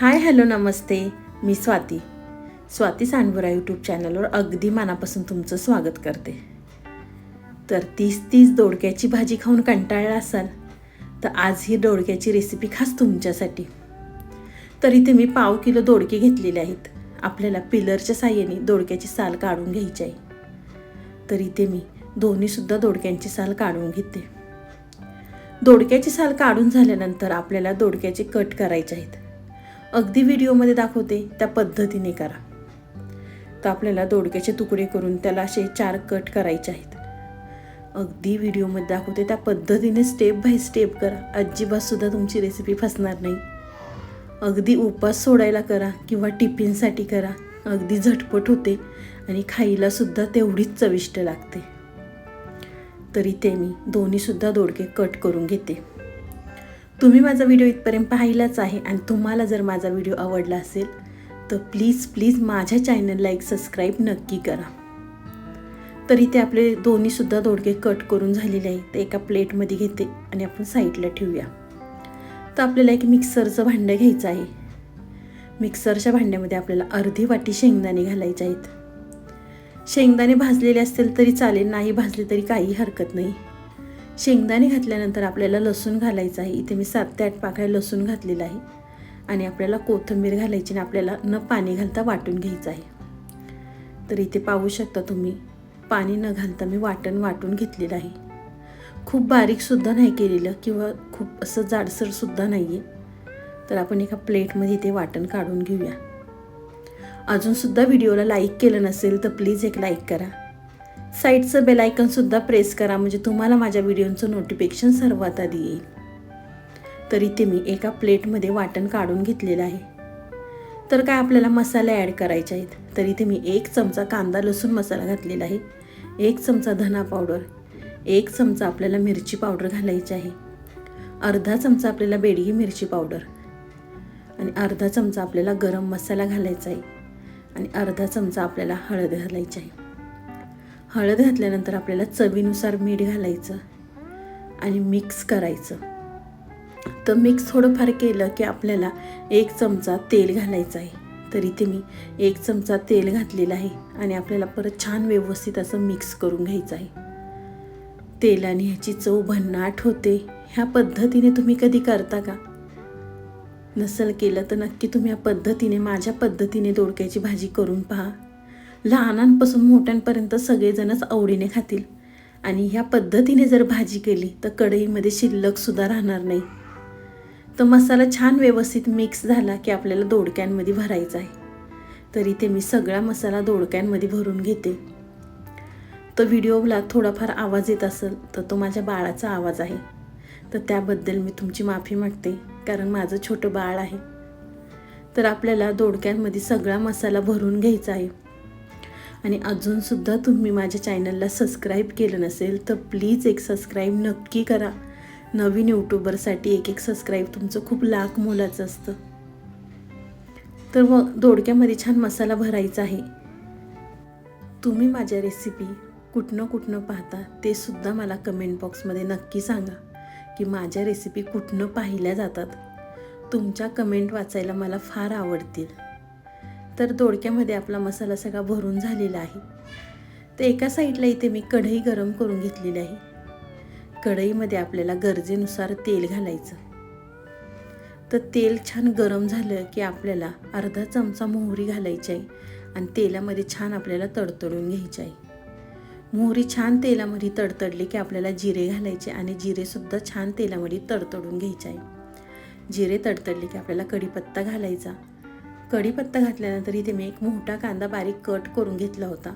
हाय hello नमस्ते. मी Swati. Swati Sandwara YouTube चॅनलवर अगदी मनापासून तुमचं स्वागत करते. तर तीस तीस दोडक्याची भाजी खाऊन कंटाळला असाल तर आज ही दोडक्याची रेसिपी खास तुमच्यासाठी. तर इथे मी पाव किलो दोडके घेतलेले आहेत. आपल्याला पिलरच्या साह्याने दोडक्याची साल काढून घ्यायची आहे. तर इथे मी दोन्हीसुद्धा दोडक्यांची साल काढून घेते. दोडक्याची साल काढून झाल्यानंतर आपल्याला दोडक्याचे कट करायचे आहेत. अगदी व्हिडिओमध्ये दाखवते त्या पद्धतीने करा. तर आपल्याला दोडक्याचे तुकडे करून त्याला असे चार कट करायचे आहेत. अगदी व्हिडिओमध्ये दाखवते त्या पद्धतीने स्टेप बाय स्टेप करा. अजिबातसुद्धा तुमची रेसिपी फसणार नाही. अगदी उपास सोडायला करा किंवा टिफिनसाठी करा. अगदी झटपट होते आणि खायलासुद्धा तेवढीच चविष्ट लागते. तरी ते मी दोन्हीसुद्धा दोडके कट करून घेते. तुम्ही माझा व्हिडिओ इथपर्यंत पाहिलाच आहे आणि तुम्हाला जर माझा व्हिडिओ आवडला असेल तर प्लीज प्लीज माझ्या चॅनलला एक सबस्क्राईब नक्की करा. तर इथे आपले दोन्हीसुद्धा दोडके कट करून झालेले आहे ते एका प्लेटमध्ये घेते आणि आपण साईडला ठेवूया. तर आपल्याला एक मिक्सरचं भांडं घ्यायचं आहे. मिक्सरच्या भांड्यामध्ये आपल्याला अर्धी वाटी शेंगदाणे घालायचे आहेत. शेंगदाणे भाजलेले असतील तरी चालेल नाही भाजले तरी काही हरकत नाही. शेंगदाणे घातल्यानंतर आपल्याला लसूण घालायचं आहे. इथे मी सात ते आठ पाकळ्या लसूण घातलेलं आहे. आणि आपल्याला कोथिंबीर घालायची आणि आपल्याला न पाणी घालता वाटून घ्यायचं आहे. तर इथे पाहू शकता तुम्ही पाणी न घालता मी वाटण वाटून घेतलेलं आहे. खूप बारीकसुद्धा नाही केलेलं किंवा खूप असं जाडसरसुद्धा नाही आहे तर आपण एका प्लेटमध्ये ते वाटण काढून घेऊया. अजूनसुद्धा व्हिडिओला लाईक केलं नसेल तर प्लीज एक लाईक करा. साईडचं बेल आयकनसुद्धा प्रेस करा म्हणजे तुम्हाला माझ्या व्हिडिओचं नोटिफिकेशन सर्वात आधी येईल. तर इथे मी एका प्लेटमध्ये वाटण काढून घेतलेलं आहे. तर काय आपल्याला मसाले ॲड करायचे आहेत? तर इथे मी एक चमचा कांदा लसूण मसाला घातलेला आहे. एक चमचा धना पावडर एक चमचा आपल्याला मिरची पावडर घालायची आहे. अर्धा चमचा आपल्याला बेडगी मिरची पावडर आणि अर्धा चमचा आपल्याला गरम मसाला घालायचा आहे. आणि अर्धा चमचा आपल्याला हळद घालायची आहे. हळद घातल्यानंतर आपल्याला चवीनुसार मीठ घालायचं आणि मिक्स करायचं. तर मिक्स थोडंफार केलं की आपल्याला एक चमचा तेल घालायचं आहे. तर इथे मी एक चमचा तेल घातलेला आहे आणि आपल्याला परत छान व्यवस्थित असं मिक्स करून घ्यायचं आहे. तेलाने ह्याची चव भन्नाट होते. ह्या पद्धतीने तुम्ही कधी करता का? नसल केलं तर नक्की तुम्ही या पद्धतीने माझ्या पद्धतीने दोडक्याची भाजी करून पहा. लहानांपासून मोठ्यांपर्यंत सगळेजणच आवडीने खातील. आणि ह्या पद्धतीने जर भाजी केली तर कढईमध्ये शिल्लकसुद्धा राहणार नाही. तर मसाला छान व्यवस्थित मिक्स झाला की आपल्याला दोडक्यांमध्ये भरायचा आहे. तर इथे मी सगळा मसाला दोडक्यांमध्ये भरून घेते. तर व्हिडिओला थोडाफार आवाज येत असेल तर तो माझ्या बाळाचा आवाज आहे. तर त्याबद्दल मी तुमची माफी मागते कारण माझं छोटं बाळ आहे. तर आपल्याला दोडक्यांमध्ये सगळा मसाला भरून घ्यायचा आहे. आणि अजूनसुद्धा तुम्ही माझ्या चॅनलला सबस्क्राईब केलं नसेल तर प्लीज एक सबस्क्राईब नक्की करा. नवीन यूट्यूबरसाठी एक एक सबस्क्राईब तुमचं खूप लाख मोलाचं असतं. तर मग दोडक्यामध्ये छान मसाला भरायचा आहे. तुम्ही माझ्या रेसिपी कुठनं कुठनं पाहता ते सुद्धा मला कमेंट बॉक्समध्ये नक्की सांगा की माझ्या रेसिपी कुठनं पाहिल्या जातात. तुमच्या कमेंट वाचायला मला फार आवडतील. तर दोडक्यामध्ये आपला मसाला सगळा भरून झालेला आहे. तर एका साईडला इथे मी कढई गरम करून घेतलेली आहे. कढईमध्ये आपल्याला गरजेनुसार तेल घालायचं. तर तेल छान गरम झालं की आपल्याला अर्धा चमचा मोहरी घालायची आहे आणि तेलामध्ये छान आपल्याला तडतडून घ्यायची आहे. मोहरी छान तेलामध्ये तडतडली की आपल्याला जिरे घालायचे आणि जिरेसुद्धा छान तेलामध्ये तडतडून घ्यायचे आहे. जिरे तडतडले की आपल्याला कढीपत्ता घालायचा. कढीपत्ता घातल्यानंतर इथे मी एक मोठा कांदा बारीक कट करून घेतला होता.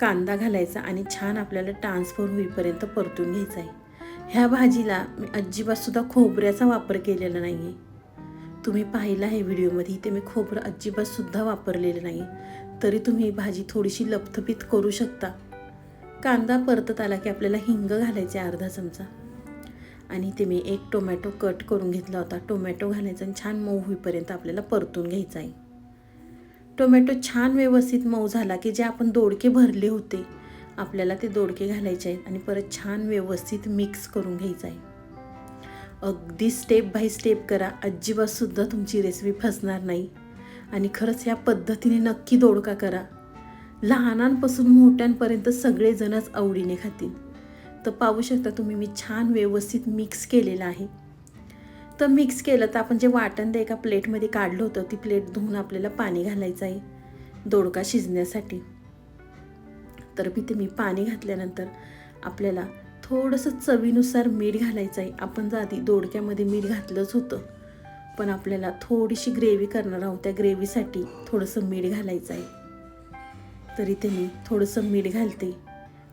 कांदा घालायचा आणि छान आपल्याला ट्रान्सफर होईपर्यंत परतून घ्यायचा आहे. ह्या भाजीला मी अजिबातसुद्धा खोबऱ्याचा वापर केलेला नाही आहे तुम्ही पाहिलं आहे व्हिडिओमध्ये इथे मी खोबरं अजिबातसुद्धा वापरलेलं नाही तरी तुम्ही भाजी थोडीशी लपथपीत करू शकता. कांदा परतत आला की आपल्याला हिंग घालायचे अर्धा चमचा. आणि ते मी एक टोमॅटो कट करून घेतला होता. टोमॅटो घालायचा आणि छान मऊ होईपर्यंत आपल्याला परतून घ्यायचा आहे. टोमॅटो छान व्यवस्थित मऊ झाला की जे आपण दोडके भरले होते आपल्याला ते दोडके घालायचे आहेत आणि परत छान व्यवस्थित मिक्स करून घ्यायचं आहे. अगदी स्टेप बाय स्टेप करा. अजिबातसुद्धा तुमची रेसिपी फसणार नाही. आणि खरंच या पद्धतीने नक्की दोडका करा. लहानांपासून मोठ्यांपर्यंत सगळेजणच आवडीने खातील. तर पाहू शकता तुम्ही मी छान व्यवस्थित मिक्स केलेलं आहे. तर मिक्स केलं तर आपण जे वाटण ते एका प्लेटमध्ये काढलं होतं ती प्लेट धुवून आपल्याला पाणी घालायचं आहे दोडका शिजण्यासाठी. तर इथे मी पाणी घातल्यानंतर आपल्याला थोडंसं चवीनुसार मीठ घालायचं आहे. आपण जर आधी दोडक्यामध्ये मीठ घातलंच होतं पण आपल्याला थोडीशी ग्रेव्ही करणार आहोत त्या ग्रेव्हीसाठी थोडंसं मीठ घालायचं आहे. तर इथे मी थोडंसं मीठ घालते.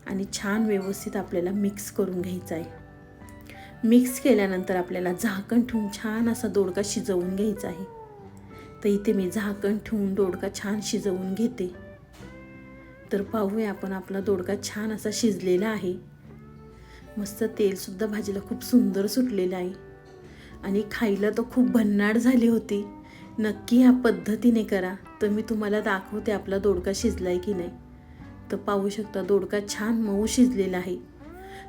आणि छान व्यवस्थित आपल्याला मिक्स करून घ्यायचं आहे. मिक्स केल्यानंतर आपल्याला झाकण ठेवून छान असा दोडका शिजवून घ्यायचा आहे. तर इथे मी झाकण ठेवून दोडका छान शिजवून घेते. तर पाहूया आपण आपला दोडका छान असा शिजलेला आहे. मस्त तेलसुद्धा भाजीला खूप सुंदर सुटलेलं आहे. आणि खायला तर खूप भन्नाट झाली होती. नक्की ह्या पद्धतीने करा. तर मी तुम्हाला दाखवते आपला दोडका शिजला आहे की नाही. तर पाहू शकता दोडका छान मऊ शिजलेला आहे.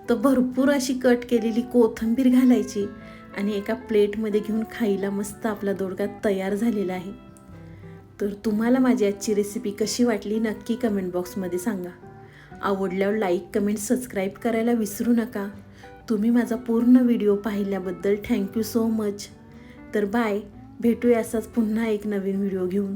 तर भरपूर अशी कट केलेली कोथिंबीर घालायची आणि एका प्लेटमध्ये घेऊन खायला मस्त आपला दोडका तयार झालेला आहे. तर तुम्हाला माझी आजची रेसिपी कशी वाटली नक्की कमेंट बॉक्समध्ये सांगा. आवडल्यावर लाईक कमेंट सबस्क्राईब करायला विसरू नका. तुम्ही माझा पूर्ण व्हिडिओ पाहिल्याबद्दल थँक्यू सो मच तर बाय भेटूया असाच पुन्हा एक नवीन व्हिडिओ घेऊन.